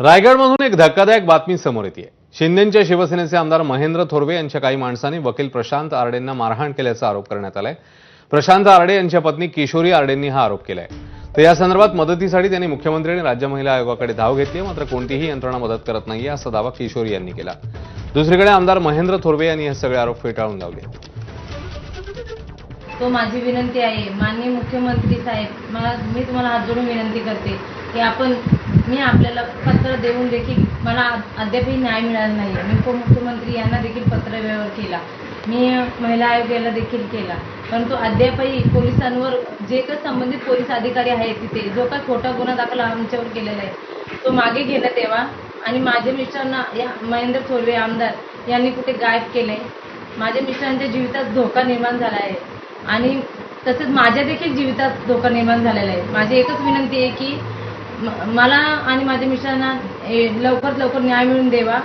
रायगडमधून एक धक्कादायक बातमी समोर येते शिंदेच्या शिवसेनेचे आमदार महेंद्र थोरवे यांच्या काही माणसांनी वकील प्रशांत आरडेंना मारहाण केल्याचा आरोप करण्यात आलाय. प्रशांत आरडे यांच्या पत्नी किशोरी आरडेंनी हा आरोप केलाय. तर या संदर्भात मदतीसाठी त्यांनी मुख्यमंत्री आणि राज्य महिला आयोगाकडे धाव घेतली मात्र कोणतीही यंत्रणा मदत करत नाही असा दावा किशोरी यांनी केला. दुसरीकडे आमदार महेंद्र थोरवे यांनी हे सगळे आरोप फेटाळून लावले. तो माझी विनंती आहे माननीय मुख्यमंत्री साहेब मला मी तुम्हाला हात जोडून विनंती करते की आपण मी आपल्याला पत्र देऊन देखील मला अद्यापही न्याय मिळाला नाही मी उपमुख्यमंत्री यांना देखील पत्र व्यवहार केला. मी महिला आयोगाला देखील केला. परंतु अद्यापही पोलिसांवर जे काही संबंधित पोलीस अधिकारी आहेत तिथे जो काही खोटा गुन्हा दाखल आमच्यावर केलेला आहे तो मागे घेण्यात यावा. आणि माझ्या मिस्टरांना या महेंद्र थोरवे आमदार यांनी कुठे गायब केले माझ्या मिस्टरांच्या जीवितात धोका निर्माण झाला आहे. आणि तसंच माझ्या देखील जीवितात धोका निर्माण झालेला आहे. माझी एकच विनंती आहे की मला आणि माझ्या मिस्टरांना लवकरात लवकर न्याय मिळून देवा.